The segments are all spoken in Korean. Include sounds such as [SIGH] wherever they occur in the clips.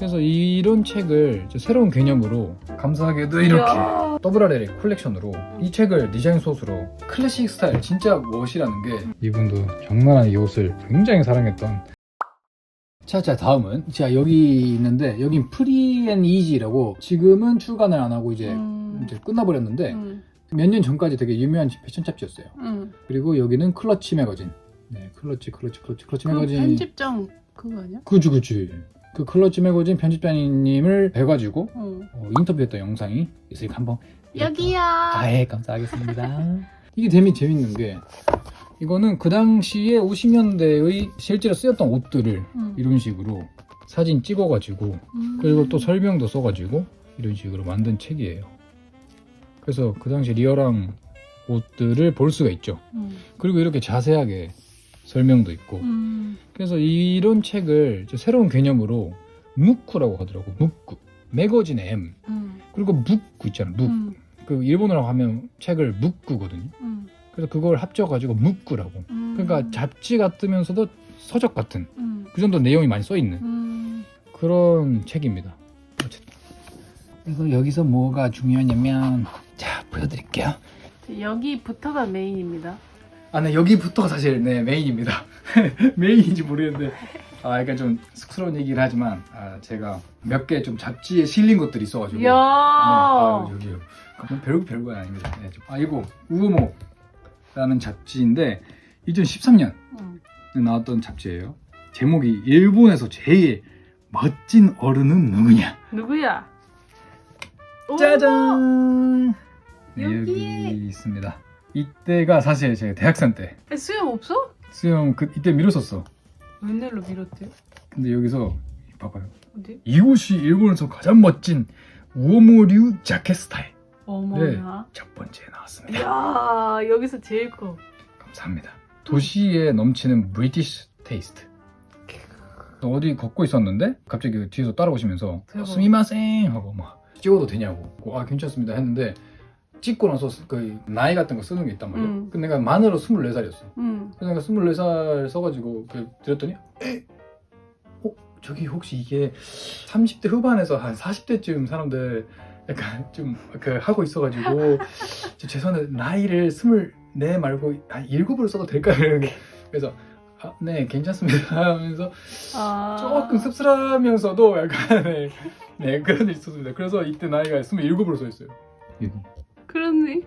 그래서 이런 책을 이제 새로운 개념으로 감사하게도 이렇게 이야. WRL 콜렉션으로 이 책을 디자인 소스로 클래식 스타일 진짜 멋이라는 게 이분도 정말 이 옷을 굉장히 사랑했던 자, 자 다음은 자 여기 있는데 여긴 프리 앤 이지라고 지금은 출간을 안 하고 이제 음. 이제 끝나버렸는데 음. 몇 년 전까지 되게 유명한 패션 잡지였어요. 음. 그리고 여기는 클러치 매거진. 네, 클러치, 클러치, 클러치, 클러치 그 매거진. 편집장 그거 아니야? 그치, 그치. 그 클러치 매거진 편집자님을 뵈가지고 어. 어, 인터뷰했던 영상이 있으니까 한번 여기야. 아예 감사하겠습니다. 이게 재미 재밌는 게 이거는 그 당시에 50년대의 실제로 쓰였던 옷들을 음. 이런 식으로 사진 찍어가지고 음. 그리고 또 설명도 써가지고 이런 식으로 만든 책이에요. 그래서 그 당시 리얼한 옷들을 볼 수가 있죠. 음. 그리고 이렇게 자세하게 설명도 있고 음. 그래서 이런 책을 새로운 개념으로 묵쿠라고 하더라고 묵쿠 매거진의 M 음. 그리고 묵쿠 있잖아 묵 음. 그 일본어로 하면 책을 묵쿠거든요 음. 그래서 그걸 합쳐가지고 묵쿠라고 음. 그러니까 잡지 같으면서도 서적 같은 음. 그 정도 내용이 많이 써 있는 음. 그런 책입니다 어쨌든 그래서 여기서 뭐가 중요하냐면 자 보여드릴게요 여기부터가 메인입니다. 아, 네, 여기부터가 사실 네, 메인입니다. [LAUGHS] 메인인지 모르겠는데, 아, 약간 좀 쑥스러운 얘기를 하지만, 아, 제가 몇 개 좀 잡지에 실린 것들이 있어가지고. 이야. 네, 아, 여기요. 그건 별거 별거 아닙니다. 네, 좀- 아, 이거 우모라는 잡지인데 2013년에 음. 나왔던 잡지예요. 제목이 일본에서 제일 멋진 어른은 누구냐? 누구야? 오! 짜잔! 네. 여기 있습니다. 이때가 사실 제가 대학생 때 에, 수염 없어? 수영 그 이때 미뤘었어. 웬일로 밀었대요? 근데 여기서 봐봐요. 어디? 이곳이 일본에서 가장 멋진 우오모류 자켓 스타일 어머나. 첫 번째에 나왔습니다. 이야 여기서 제일 커. 감사합니다. 도시에 넘치는 브리티시 테이스트. 어디 걷고 있었는데 갑자기 그 뒤에서 따라오시면서 대박. 스미마생 하고 막 찍어도 되냐고 아 괜찮습니다 했는데 찍고 나서 그 나이 같은 거 쓰는 게 있단 말이에요. 음. 근데 내가 만으로 24살이었어. 응. 그래서 내가 24살 써가지고 그 드렸더니 에? 어? 저기 혹시 이게 30대 후반에서 한 40대쯤 사람들 약간 좀 그 하고 있어가지고 [LAUGHS] 저 죄송한데 나이를 24 말고 한 7으로 써도 될까요? 이러는 게. 그래서 아, 네 괜찮습니다 [LAUGHS] 하면서 아. 조금 씁쓸하면서도 약간 네, 네 그런 일 있었습니다 그래서 이때 나이가 27으로 써 있어요 이거 그렇니?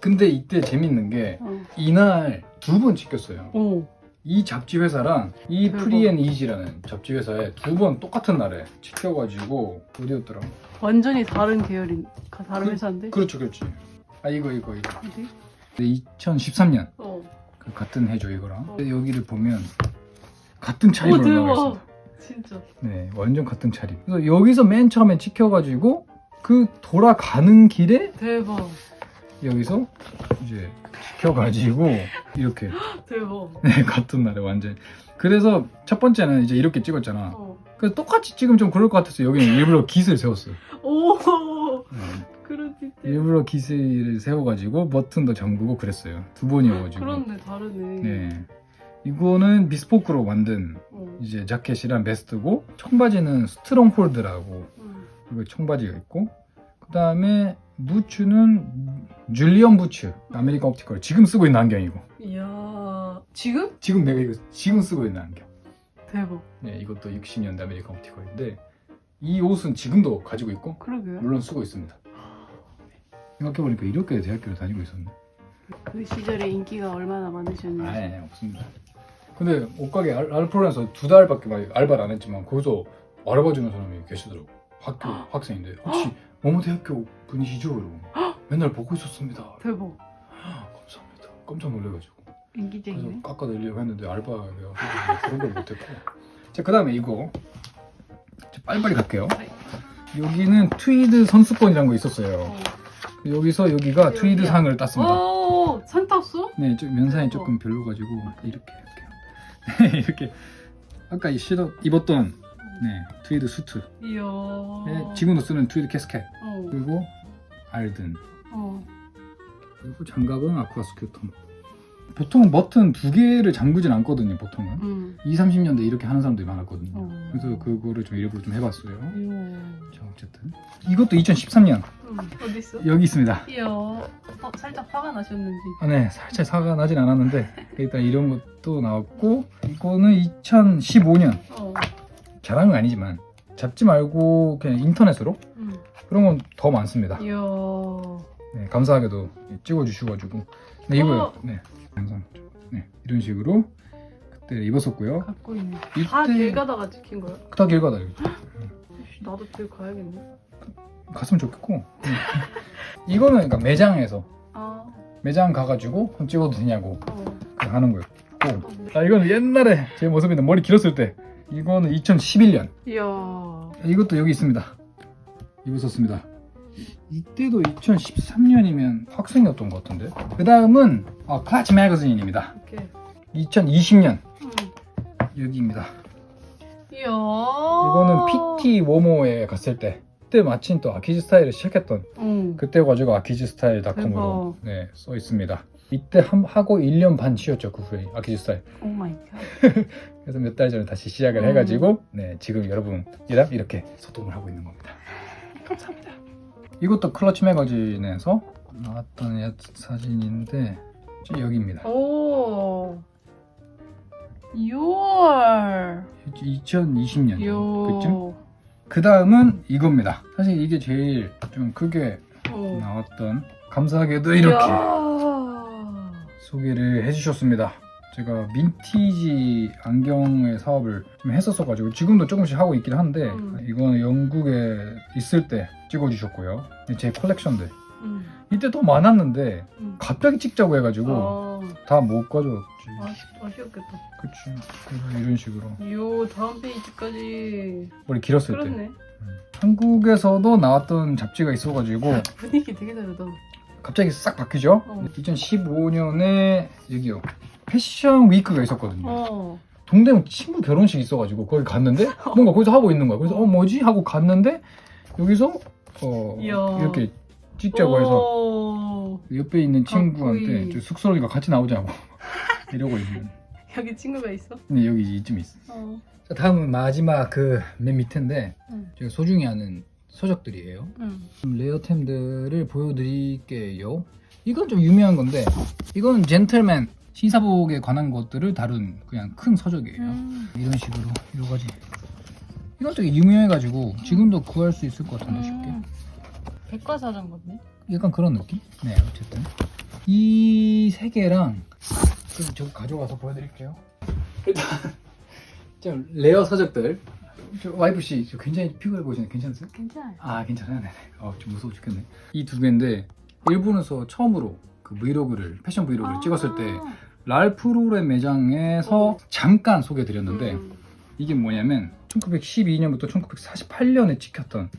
근데 이때 재밌는 게 어. 이날 두 번 찍혔어요 오. 이 잡지 회사랑 이 대박. 프리앤 이지라는 잡지 회사에 두 번 똑같은 날에 찍혀가지고 어디였더라? 완전히 다른 계열인 가- 다른 그- 회사인데. 그렇죠, 그렇지. 아 이거 이거 이거. 어디? 2013년 어. 그 같은 해죠 이거랑. 어. 근데 여기를 보면 같은 오 차림으로 나와 대박. 있습니다. 진짜. 네, 완전 같은 차림. 그래서 여기서 맨 처음에 찍혀가지고 그 돌아가는 길에 대박. 여기서 이제 찍혀가지고 이렇게 [GASPS] 대박. 네 같은 날에 완전. 그래서 첫 번째는 이제 이렇게 찍었잖아. 어. 그래서 똑같이 찍으면 좀 그럴 것 같아서 여기는 일부러 깃을 세웠어요. 오. 네. 그렇지. 일부러 깃을 세워가지고 버튼도 잠그고 그랬어요. 두 번이어가지고. 그렇네 다르네. 네. 이거는 비스포크로 만든 어. 이제 자켓이랑 베스트고 청바지는 스트롱홀드라고 응. 그리고 청바지가 있고 그 다음에 부츠는 줄리언 부츠 아메리칸 옵티컬 지금 쓰고 있는 안경이고 이야. 지금? 지금 내가 이거 지금 쓰고 있는 안경 대박. 네, 이것도 60년대 아메리칸 옵티컬인데 이 옷은 지금도 가지고 있고 그러게요. 물론 쓰고 있습니다 생각해보니까 이렇게 대학교를 다니고 있었네 그 시절에 인기가 얼마나 많으셨는지. 아니, 아니 없습니다 근데 옷가게 알- 알프로에서 두 달밖에 막 알바를 안 했지만 거기서 알아봐 주는 사람이 계시더라고 학교 학생인데 혹시 어머 대학교 분이시죠? 이러고 맨날 보고 있었습니다 대박. 감사합니다 깜짝 놀래가지고 그래서 인기쟁이네. 깎아내려고 했는데 알바가 그런 걸 못했고 자 그 다음에 이거 자, 빨리빨리 갈게요 네. 여기는 트위드 선수권이라는 거 있었어요 어. 여기서 여기가 여기야. 트위드 상을 땄습니다 오, 산 땄어? 네, 좀 면상이 어. 조금 별로가지고 이렇게 이렇게 [LAUGHS] 이렇게 아까 이 시도 입었던 네 트위드 수트 이야. 네, 지금도 쓰는 트위드 캐스켓 어. 그리고 알든 어. 그리고 장갑은 아쿠아 스큐텀 보통 버튼 두 개를 잠그진 않거든요 보통은 응. 20, 30년대 이렇게 하는 사람들이 많았거든요 어. 그래서 그거를 좀 일부러 좀 해봤어요 이야. 자 어쨌든 이것도 2013년 응. 어디 있어? 여기 있습니다 이야. 어, 살짝 화가 나셨는지. 아, 네 살짝 사가 나진 않았는데 일단 이런 것도 나왔고 이거는 2015년 어. 잘한 건 아니지만 잡지 말고 그냥 인터넷으로 응. 그런 건 더 많습니다 이야. 네, 감사하게도 찍어주셔가지고 네 이거요 어. 네 항상 네 이런 식으로 그때 입었었고요 갖고 있네. 이때 다길 가다가 찍힌 거야? 다 길 가다 나도 길 가야겠네. 갔으면 좋겠고 네. 이거는 그러니까 매장에서 아. 매장 가가지고 그럼 찍어도 되냐고 어. 하는 거였고 아 이거는 옛날에 제 모습인데 머리 길었을 때 이거는 2011년 이야. 이것도 여기 있습니다 입었었습니다 이때도 2013년이면 학생이었던 것 같은데 그 다음은 어, 클래치 매거진입니다 오케이. 2020년 응. 여기입니다 이야. 이거는 PT 워모에 갔을 때 그때 마침 또 아키즈 스타일을 시작했던 응. 그때 가지고 아키즈 스타일 닷컴으로 대박. 네, 써 있습니다 이때 한, 하고 1년 반 쉬었죠 그 후에 스타일 오 마이 갓. 그래서 몇 달 전에 다시 시작을 음. 해가지고 네, 지금 여러분이랑 이렇게 소통을 하고 있는 겁니다. [LAUGHS] 감사합니다. 이것도 클러치 매거진에서 나왔던 야- 사진인데 지금 여기입니다. 오. 6월. 2020년 그쯤? 요. 그 다음은 이겁니다. 사실 이게 제일 좀 크게 어. 나왔던 감사하게도 이렇게 이야. 소개를 해주셨습니다. 제가 민티지 안경의 사업을 좀 했었어가지고 지금도 조금씩 하고 있긴 한데 음. 이거는 영국에 있을 때 찍어주셨고요. 제 컬렉션들 응. 이때 더 많았는데 응. 갑자기 찍자고 해가지고 아. 다못 가져왔지. 아쉽, 아쉬웠겠다. 그치. 그래서 이런 식으로 요 다음 페이지까지 머리 길었을 때 그렇네. 음. 한국에서도 나왔던 잡지가 있어가지고 분위기 되게 다르다. 갑자기 싹 바뀌죠. 어. 2015년에 여기요 패션 위크가 있었거든요. 어. 동대문 친구 결혼식 있어가지고 거기 갔는데 [LAUGHS] 뭔가 거기서 하고 있는 거야. 그래서 어 뭐지 하고 갔는데 여기서 어 이야. 이렇게 찍자고 해서 오. 옆에 있는 친구한테. 저 숙소로가 같이 나오자고 [LAUGHS] 이러고 있는. 여기 친구가 있어? 근데 여기 이쯤 있어. 어. 자, 다음은 마지막 그 맨 밑인데 응. 제가 소중히 아는 서적들이에요. 응. 좀 레어템들을 보여드릴게요. 이건 좀 유명한 건데 이건 젠틀맨 시사복에 관한 것들을 다룬 그냥 큰 서적이에요. 음. 이런 식으로 여러 가지. 이건 되게 유명해가지고 지금도 구할 수 있을 것 같은데 쉽게. 음. 백과사전 같네. 약간 그런 느낌? 네, 어쨌든 이 세 개랑 저 가져가서 보여드릴게요. [LAUGHS] 일단 좀 레어 서적들. 저 와이프 씨, 저 굉장히 피곤해 보이시네. 괜찮으세요? 괜찮아요. 아, 괜찮아요. 네네. 어, 좀 무서워 죽겠네. 이 두 개인데 일본에서 처음으로 그 브이로그를 패션 브이로그를 아. 찍었을 때 랄프로레 매장에서 잠깐 소개드렸는데 음. 이게 뭐냐면 1912년부터 1948년에 찍혔던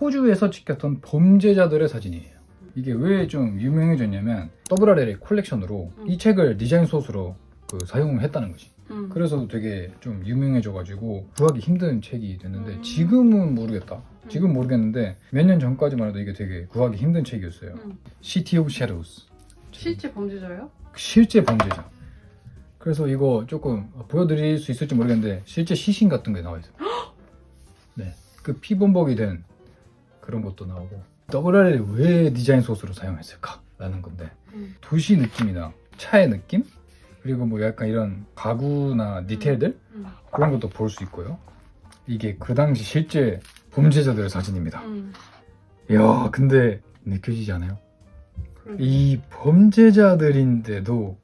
호주에서 찍혔던 범죄자들의 사진이에요. 이게 왜 좀 유명해졌냐면 WRL의 콜렉션으로 음. 이 책을 디자인 소스로 그 사용을 했다는 거지. 음. 그래서 되게 좀 유명해져가지고 구하기 힘든 책이 됐는데 음. 지금은 모르겠다. 지금 모르겠는데 몇 년 전까지만 해도 이게 되게 구하기 힘든 책이었어요. 음. City of Shadows. 실제 범죄자예요? 실제 범죄자. 그래서 이거 조금 보여드릴 수 있을지 모르겠는데 실제 시신 같은 게 나와 있어요. 네, 그 피범벅이 된 그런 것도 나오고 WR을 왜 디자인 소스로 사용했을까라는 건데 음. 도시 느낌이나 차의 느낌 그리고 뭐 약간 이런 가구나 디테일들 음. 그런 것도 볼 수 있고요. 이게 그 당시 실제 범죄자들의 사진입니다. 음. 이야, 근데 느껴지지 않아요? 그러게. 이 범죄자들인데도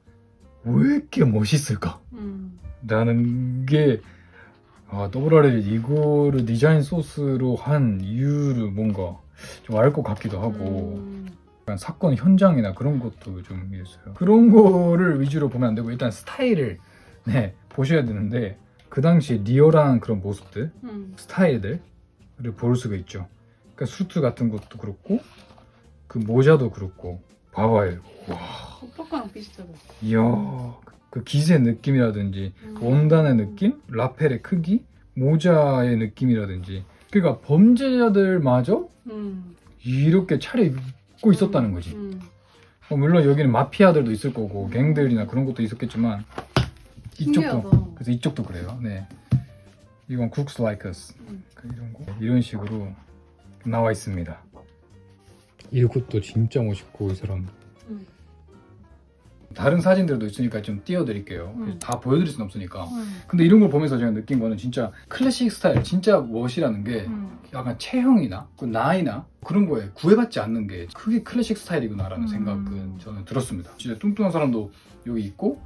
왜 이렇게 멋있을까? 음. 라는 게 아, 더블아를 이거를 디자인 소스로 한 이유를 뭔가 좀 알 것 같기도 하고 음. 사건 현장이나 그런 것도 좀 있어요. 그런 거를 위주로 보면 안 되고 일단 스타일을 네, 보셔야 되는데 그 당시 리얼한 그런 모습들, 음. 스타일들을 볼 수가 있죠. 그러니까 수트 같은 것도 그렇고 그 모자도 그렇고 봐봐요. 와, 오빠랑 비슷하다. 이야, 그 기세 느낌이라든지 음. 원단의 느낌, 라펠의 크기, 모자의 느낌이라든지 그러니까 범죄자들마저 음. 이렇게 차려 입고 있었다는 거지. 음. 어, 물론 여기는 마피아들도 있을 거고 갱들이나 그런 것도 있었겠지만 이쪽도 신기하다. 그래서 이쪽도 그래요. 네. 이건 crooks like us 음. 그 이런 거 이런 식으로 나와 있습니다. 이것도 진짜 멋있고 이 사람 음. 다른 사진들도 있으니까 좀 띄워드릴게요. 음. 다 보여드릴 순 없으니까. 음. 근데 이런 걸 보면서 제가 느낀 거는 진짜 클래식 스타일, 진짜 멋이라는 게 음. 약간 체형이나 그 나이나 그런 거에 구애받지 않는 게 그게 클래식 스타일이구나라는 음. 생각은 저는 들었습니다. 진짜 뚱뚱한 사람도 여기 있고.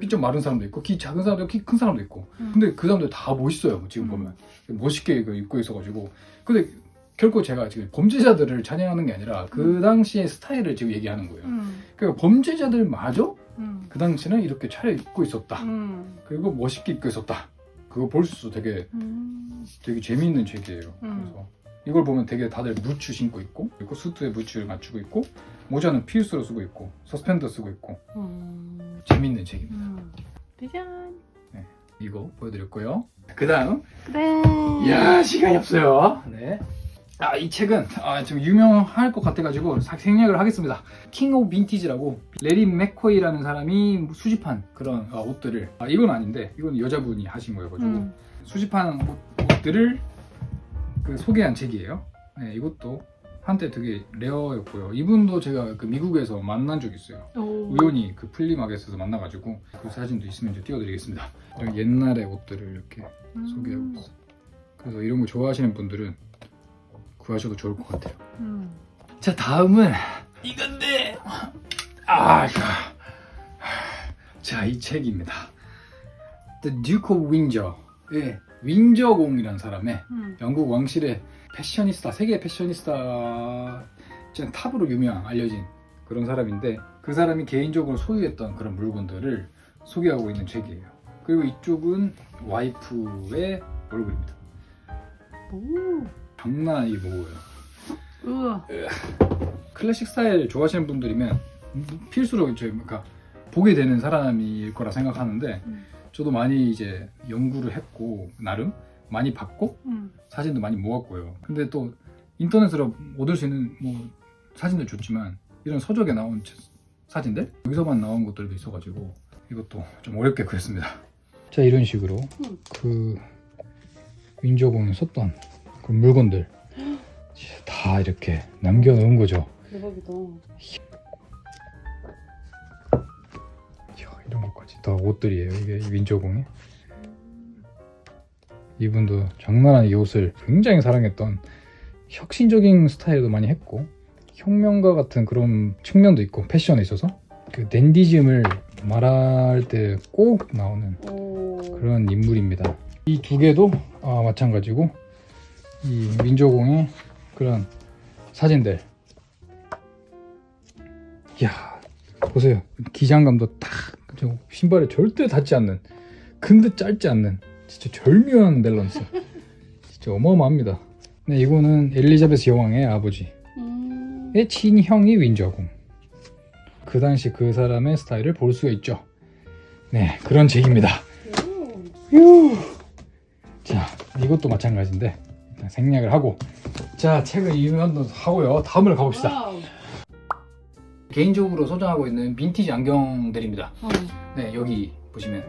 삐좀 마른 사람도 있고 키 작은 사람도 있고 키 큰 사람도 있고 음. 근데 그 사람들 다 멋있어요 지금 음. 보면 멋있게 이거 입고 있어가지고 근데 결코 제가 지금 범죄자들을 찬양하는 게 아니라 그 음. 당시의 스타일을 지금 얘기하는 거예요 음. 그러니까 범죄자들마저 음. 그 당시는 이렇게 차려입고 있었다 음. 그리고 멋있게 입고 있었다 그거 볼수 되게 음. 되게 재미있는 책이에요 음. 그래서 이걸 보면 되게 다들 부츠 신고 있고 그리고 수트에 부츠를 맞추고 있고 모자는 피우스로 쓰고 있고 서스펜더 쓰고 있고 음. 재미있는 책입니다 음. 짜잔. 이거 보여드렸고요 그 다음 그래. 이야 시간이 없어요. 네. 아 이 책은 아, 좀 유명할 것 같아가지고 사- 생략을 하겠습니다. 킹 오브 빈티지라고 레리 맥코이라는 사람이 수집한 그런 아, 옷들을 아, 이건 아닌데 이건 여자분이 하신 거여가지고 음. 수집한 옷, 옷들을 그 소개한 책이에요. 네 이것도 한때 되게 레어였고요. 이분도 제가 그 미국에서 만난 적이 있어요. 오. 우연히 그 플리마켓에서 만나가지고 그 사진도 있으면 이제 띄워드리겠습니다. 옛날의 옷들을 이렇게 소개하고 음. 있어. 그래서 이런 거 좋아하시는 분들은 구하셔도 좋을 것 같아요. 음. 자 다음은 이건데 아 이거 자이 책입니다. The Duke of Windsor의 윈저 공이라는 사람의 음. 영국 왕실의 패셔니스타 세계 패셔니스타 진 탑으로 유명 알려진 그런 사람인데 그 사람이 개인적으로 소유했던 그런 물건들을 소개하고 있는 책이에요. 그리고 이쪽은 와이프의 얼굴입니다. 오. 장난 아니게 무거워요. 우와. 클래식 스타일 좋아하시는 분들이면 필수로 이제 그러니까 보게 되는 사람일 거라 생각하는데 음. 저도 많이 이제 연구를 했고 나름 많이 봤고 음. 사진도 많이 모았고요. 근데 또 인터넷으로 얻을 수 있는 뭐 사진들 좋지만 이런 서적에 나온 차- 사진들 여기서만 나온 것들도 있어가지고 이것도 좀 어렵게 그렸습니다. 자 이런 식으로 음. 그 윈저공이 썼던 그 물건들 다 이렇게 남겨놓은 거죠. 대박이다. 이야, 이런 것까지 다 옷들이에요. 이게 윈저공이 이분도 장난 아니게 옷을 굉장히 사랑했던 혁신적인 스타일도 많이 했고 혁명가 같은 그런 측면도 있고 패션에 있어서 그 댄디즘을 말할 때 꼭 나오는 오. 그런 인물입니다. 이 두 개도 아, 마찬가지고 이 민조공의 그런 사진들. 이야 보세요 기장감도 딱? 신발에 절대 닿지 않는 근데 짧지 않는 진짜 절묘한 밸런스. 진짜 어마어마합니다. 네 이거는 엘리자베스 여왕의 아버지. 음. 의 친형이 윈저공. 그 당시 그 사람의 스타일을 볼 수가 있죠. 네, 그런 책입니다. 자, 이것도 마찬가지인데 생략을 하고 자, 책을 이만도 하고요. 다음으로 가봅시다. 와우. 개인적으로 소장하고 있는 빈티지 안경들입니다. 어. 네, 여기 보시면